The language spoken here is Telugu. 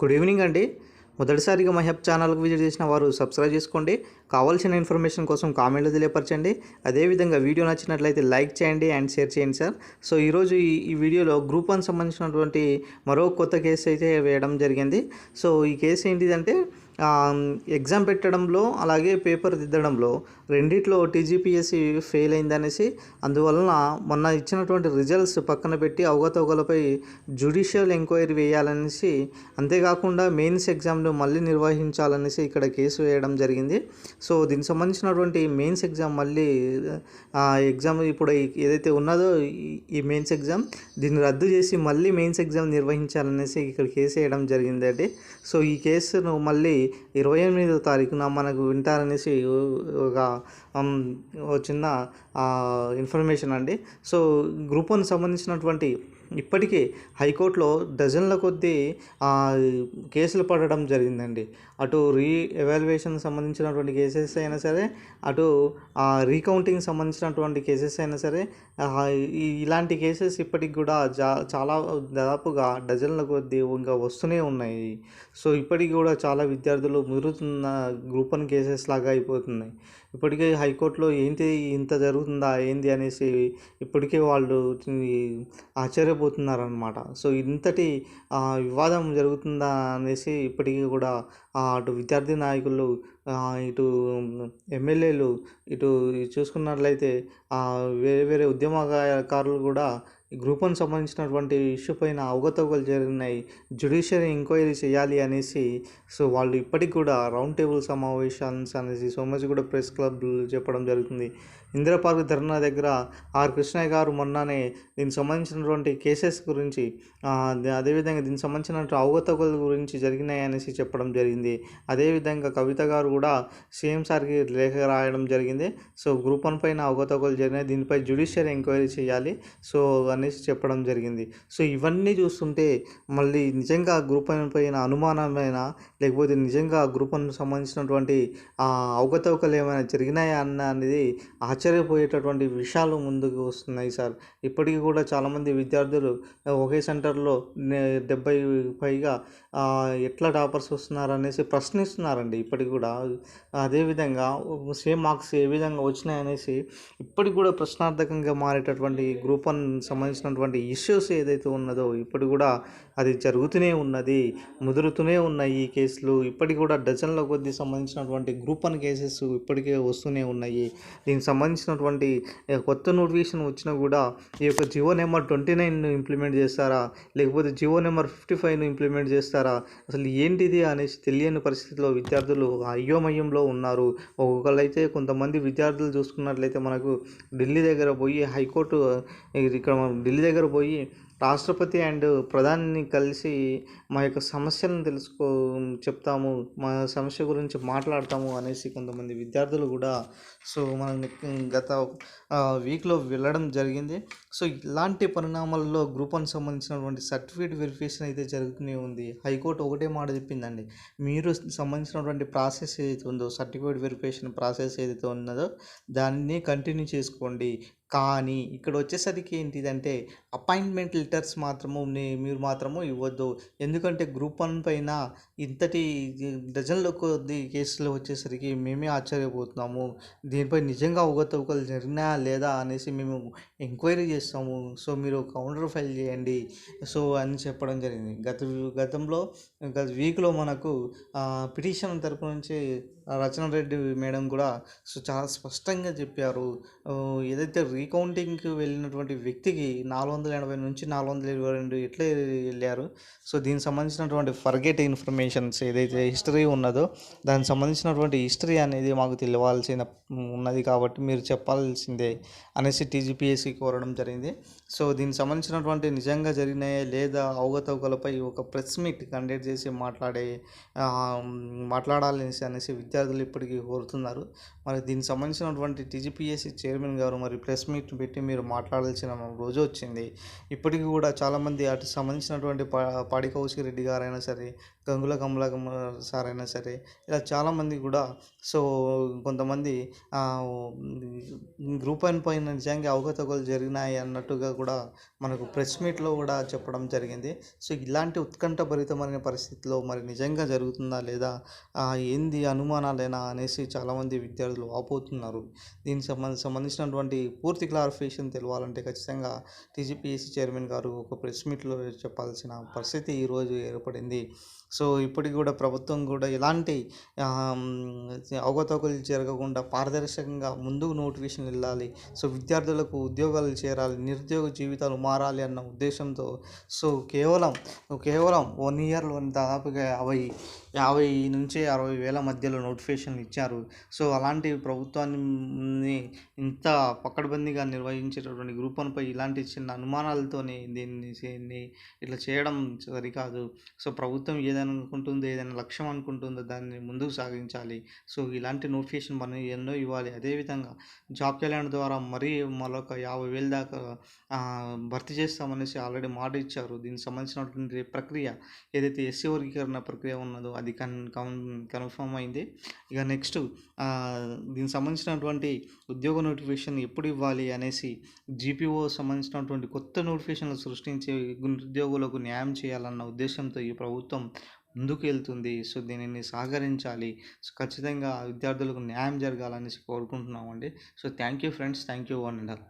గుడ్ ఈవినింగ్ అండి. మొదటిసారిగా మా హెప్ ఛానల్కి విజిట్ చేసిన వారు సబ్స్క్రైబ్ చేసుకోండి. కావాల్సిన ఇన్ఫర్మేషన్ కోసం కామెంట్లు తెలియపరచండి. అదేవిధంగా వీడియో నచ్చినట్లయితే లైక్ చేయండి అండ్ షేర్ చేయండి సార్. సో ఈరోజు ఈ వీడియోలో గ్రూప్ వన్ సంబంధించినటువంటి మరో కొత్త కేసు అయితే వేయడం జరిగింది. సో ఈ కేసు ఏంటిదంటే ఎగ్జామ్ పెట్టడంలో అలాగే పేపర్ దిద్దడంలో రెండిట్లో టీజీపీఎస్సీ ఫెయిల్ అయిందనేసి అందువలన మొన్న ఇచ్చినటువంటి రిజల్ట్స్ పక్కన పెట్టి అవగతవకలపై జ్యుడిషియల్ ఎంక్వైరీ వేయాలనేసి అంతేకాకుండా మెయిన్స్ ఎగ్జామ్ను మళ్ళీ నిర్వహించాలనేసి ఇక్కడ కేసు వేయడం జరిగింది. సో దీనికి సంబంధించినటువంటి మెయిన్స్ ఎగ్జామ్ మళ్ళీ ఎగ్జామ్ ఇప్పుడు ఏదైతే ఉన్నదో ఈ మెయిన్స్ ఎగ్జామ్ దీన్ని రద్దు చేసి మళ్ళీ మెయిన్స్ ఎగ్జామ్ నిర్వహించాలనేసి ఇక్కడ కేసు వేయడం జరిగిందండి. సో ఈ కేసును మళ్ళీ ఇరవై ఎనిమిదో తారీఖున మనకు వింటారనేసి ఒక చిన్న ఇన్ఫర్మేషన్ అండి. సో గ్రూప్ వన్ సంబంధించినటువంటి ఇప్పటికే హైకోర్టులో డజన్ల కొద్దీ కేసులు పడడం జరిగిందండి. అటు రీ ఎవాల్యుయేషన్ సంబంధించినటువంటి కేసెస్ అయినా సరే అటు రీకౌంటింగ్ సంబంధించినటువంటి కేసెస్ అయినా సరే ఇలాంటి కేసెస్ ఇప్పటికి కూడా జా చాలా దాదాపుగా డజన్ల కొద్దీ ఇంకా వస్తూనే ఉన్నాయి. సో ఇప్పటికి కూడా చాలా విద్యార్థులు ముదురుతున్న గ్రూప్ వన్ కేసెస్ లాగా అయిపోతున్నాయి. ఇప్పటికే హైకోర్టులో ఏంటి ఇంత జరుగుతుందా ఏంది అనేసి ఇప్పటికే వాళ్ళు ఆశ్చర్యపోతున్నారనమాట సో ఇంతటి ఆ, వివాదం జరుగుతుందా అనేసి ఇప్పటికీ కూడా అటు విద్యార్థి నాయకులు ఇటు ఎమ్మెల్యేలు ఇటు చూసుకున్నట్లయితే వేరే వేరే ఉద్యమకారులు కూడా గ్రూప్ వన్ సంబంధించినటువంటి ఇష్యూ పైన అవగతవకలు జరిగినాయి జ్యుడిషియరీ ఎంక్వైరీ చేయాలి అనేసి సో వాళ్ళు ఇప్పటికి కూడా రౌండ్ టేబుల్ సమావేశాన్స్ అనేసి సోమజిగూడ ప్రెస్ క్లబ్ చెప్పడం జరుగుతుంది. ఇందిరా పార్క్ ధర్నా దగ్గర ఆర్ కృష్ణయ్య గారు మొన్ననే దీనికి సంబంధించినటువంటి కేసెస్ గురించి అదే- అదేవిధంగా దీనికి సంబంధించినటువంటి అవగతవకల గురించి జరిగినాయి అనేసి చెప్పడం జరిగింది. అదేవిధంగా కవిత గారు కూడా సీఎం సార్కి లేఖ రాయడం జరిగింది. సో గ్రూప్ వన్ పైన అవగతవకలు జరిగినాయి. దీనిపై జ్యుడిషియరీ ఎంక్వైరీ చేయాలి. సో అనేసి చెప్పడం జరిగింది. సో ఇవన్నీ చూస్తుంటే మళ్ళీ నిజంగా గ్రూప్ వన్ పైన అనుమానమైన లేకపోతే నిజంగా గ్రూప్ వన్ సంబంధించినటువంటి అవగతవకలు ఏమైనా జరిగినాయా అన్న అనేది ఆశ్చర్యపోయేటటువంటి విషయాలు ముందుకు వస్తున్నాయి సార్. ఇప్పటికీ కూడా చాలామంది విద్యార్థులు ఒకే సెంటర్లో డెబ్బై పైగా ఎట్లా టాపర్స్ వస్తున్నారు అనేసి ప్రశ్నిస్తున్నారండి ఇప్పటికి కూడా. అదేవిధంగా సేమ్ మార్క్స్ ఏ విధంగా వచ్చినాయి అనేసి ఇప్పటికి కూడా ప్రశ్నార్థకంగా మారేటటువంటి గ్రూప్ వన్ సంబంధించినటువంటి ఇష్యూస్ ఏదైతే ఉన్నదో ఇప్పటి కూడా అది జరుగుతూనే ఉన్నది ముదురుతూనే ఉన్నాయి ఈ కేసులు. ఇప్పటికి కూడా డజన్ల కొద్దీ సంబంధించినటువంటి గ్రూప్ వన్ కేసెస్ ఇప్పటికే వస్తూనే ఉన్నాయి. దీనికి సంబంధించినటువంటి కొత్త నోటిఫికేషన్ వచ్చినా కూడా ఈ యొక్క జియో నెంబర్ ట్వంటీ నైన్ను ఇంప్లిమెంట్ చేస్తారా? లేకపోతే జియో నెంబర్ ఫిఫ్టీ ఫైవ్ను ఇంప్లిమెంట్ చేస్తారా? అసలు ఏంటిది అనేసి తెలియని పరిస్థితిలో విద్యార్థులు అయోమయంలో ఉన్నారు. ఒక్కొక్కరైతే కొంతమంది విద్యార్థులు చూసుకున్నట్లయితే మనకు ఢిల్లీ దగ్గర పోయి హైకోర్టు ఇక్కడ ఢిల్లీ దగ్గర పోయి రాష్ట్రపతి అండ్ ప్రధాని కలిసి మా యొక్క సమస్యలను తెలుసుకో చెప్తాము మా సమస్య గురించి మాట్లాడతాము అనేసి కొంతమంది విద్యార్థులు కూడా సో మనం గత వీక్లో వెళ్ళడం జరిగింది. సో ఇలాంటి పరిణామాల్లో గ్రూప్ వన్ సంబంధించినటువంటి సర్టిఫికేట్ వెరిఫికేషన్ అయితే జరుగుతూనే ఉంది. హైకోర్టు ఒకటే మాట చెప్పిందండి. మీరు సంబంధించినటువంటి ప్రాసెస్ ఏదైతే ఉందో సర్టిఫికేట్ వెరిఫికేషన్ ప్రాసెస్ ఏదైతే ఉన్నదో దాన్ని కంటిన్యూ చేసుకోండి. కానీ ఇక్కడ వచ్చేసరికి ఏంటిదంటే అపాయింట్మెంట్ లెటర్స్ మాత్రము మీరు మాత్రము ఇవ్వద్దు. ఎందుకంటే గ్రూప్ వన్ పైన ఇంతటి డజన్ల కొద్ది కేసులు వచ్చేసరికి మేమే ఆశ్చర్యపోతున్నాము. దీనిపై నిజంగా అవగతవకలు జరిగినా లేదా అనేసి మేము ఎంక్వైరీ చేస్తాము. సో మీరు కౌంటర్ ఫైల్ చేయండి. సో అని చెప్పడం జరిగింది. గత గతంలో గత వీక్లో మనకు పిటిషన్ తరపు నుంచి రచన రెడ్డి మేడం కూడా సో చాలా స్పష్టంగా చెప్పారు. ఏదైతే రీకౌంటింగ్కి వెళ్ళినటువంటి వ్యక్తికి నాలుగు వందల ఎనభై నుంచి నాలుగు వందల ఇరవై రెండు ఎట్లా వెళ్ళారు? సో దీనికి సంబంధించినటువంటి ఫర్గెట్ ఇన్ఫర్మేషన్స్ ఏదైతే హిస్టరీ ఉన్నదో దానికి సంబంధించినటువంటి హిస్టరీ అనేది మాకు తెలియాల్సిన ఉన్నది కాబట్టి మీరు చెప్పాల్సిందే అనేసి టీజీపీఎస్సీ కోరడం జరిగింది. సో దీనికి సంబంధించినటువంటి నిజంగా జరిగినాయే లేదా అవగతవకలపై ఒక ప్రెస్ మీట్ కండక్ట్ చేసి మాట్లాడే మాట్లాడాలి మాట్లాడాలనేసి అనేసి విద్య విద్యార్థులు ఇప్పటికీ కోరుతున్నారు. మరి దీనికి సంబంధించినటువంటి టీజీపీఎస్సీ చైర్మన్ గారు మరి ప్రెస్ మీట్ పెట్టి మీరు మాట్లాడాల్సిన రోజు వచ్చింది. ఇప్పటికీ కూడా చాలామంది అటు సంబంధించినటువంటి పా పాడి కౌశిక్ రెడ్డి గారైనా సరే గంగుల కమలాకం సార్ అయినా సరే ఇలా చాలామంది కూడా సో కొంతమంది గ్రూప్ వన్ పైన నిజంగా అవకతవకలు జరిగినాయి అన్నట్టుగా కూడా మనకు ప్రెస్ మీట్లో కూడా చెప్పడం జరిగింది. సో ఇలాంటి ఉత్కంఠభరితమైన పరిస్థితిలో మరి నిజంగా జరుగుతుందా లేదా ఏంది అనుమానాలేనా అనేసి చాలామంది విద్యార్థులు వాపోతున్నారు దీనికి సంబంధ సంబంధించినటువంటి పూర్తి క్లారిఫికేషన్ తెలియాలంటే ఖచ్చితంగా టీజీపీఎస్సీ చైర్మన్ గారు ఒక ప్రెస్ మీట్లో చెప్పాల్సిన పరిస్థితి ఈరోజు ఏర్పడింది. సో ఇప్పటికి కూడా ప్రభుత్వం కూడా ఎలాంటి అవకతవకలు జరగకుండా పారదర్శకంగా ముందుకు నోటిఫికేషన్ వెళ్ళాలి. సో విద్యార్థులకు ఉద్యోగాలు చేరాలి నిరుద్యోగ జీవితాలు మారాలి అన్న ఉద్దేశంతో సో కేవలం కేవలం వన్ ఇయర్లో దాదాపుగా అవి యాభై నుంచి అరవై వేల మధ్యలో నోటిఫికేషన్లు ఇచ్చారు. సో అలాంటి ప్రభుత్వాన్ని ఇంత పకడ్బందీగా నిర్వహించేటటువంటి గ్రూప్ వన్పై ఇలాంటి చిన్న అనుమానాలతోని దీన్ని ఇట్లా చేయడం సరికాదు. సో ప్రభుత్వం ఏదైనా అనుకుంటుందో ఏదైనా లక్ష్యం అనుకుంటుందో దాన్ని ముందుకు సాగించాలి. సో ఇలాంటి నోటిఫికేషన్ మనం ఎన్నో ఇవ్వాలి. అదేవిధంగా జాబ్ క్యాలెండర్ ద్వారా మరీ మరొక యాభై వేల దాకా భర్తీ చేస్తామనేసి ఆల్రెడీ మాట ఇచ్చారు. దీనికి సంబంధించినటువంటి ప్రక్రియ ఏదైతే ఎస్సీ వర్గీకరణ ప్రక్రియ ఉన్నదో అది కన్ కన్ కన్ఫర్మ్ అయింది. ఇక నెక్స్ట్ దీనికి సంబంధించినటువంటి ఉద్యోగ నోటిఫికేషన్ ఎప్పుడు ఇవ్వాలి అనేసి జీపీఓ సంబంధించినటువంటి కొత్త నోటిఫికేషన్లు సృష్టించి ఉద్యోగులకు న్యాయం చేయాలన్న ఉద్దేశంతో ఈ ప్రభుత్వం ముందుకు వెళ్తుంది సో దీనిని సహకరించాలి. సో ఖచ్చితంగా విద్యార్థులకు న్యాయం జరగాలనేసి కోరుకుంటున్నామండి. So thank you friends. Thank you one and all.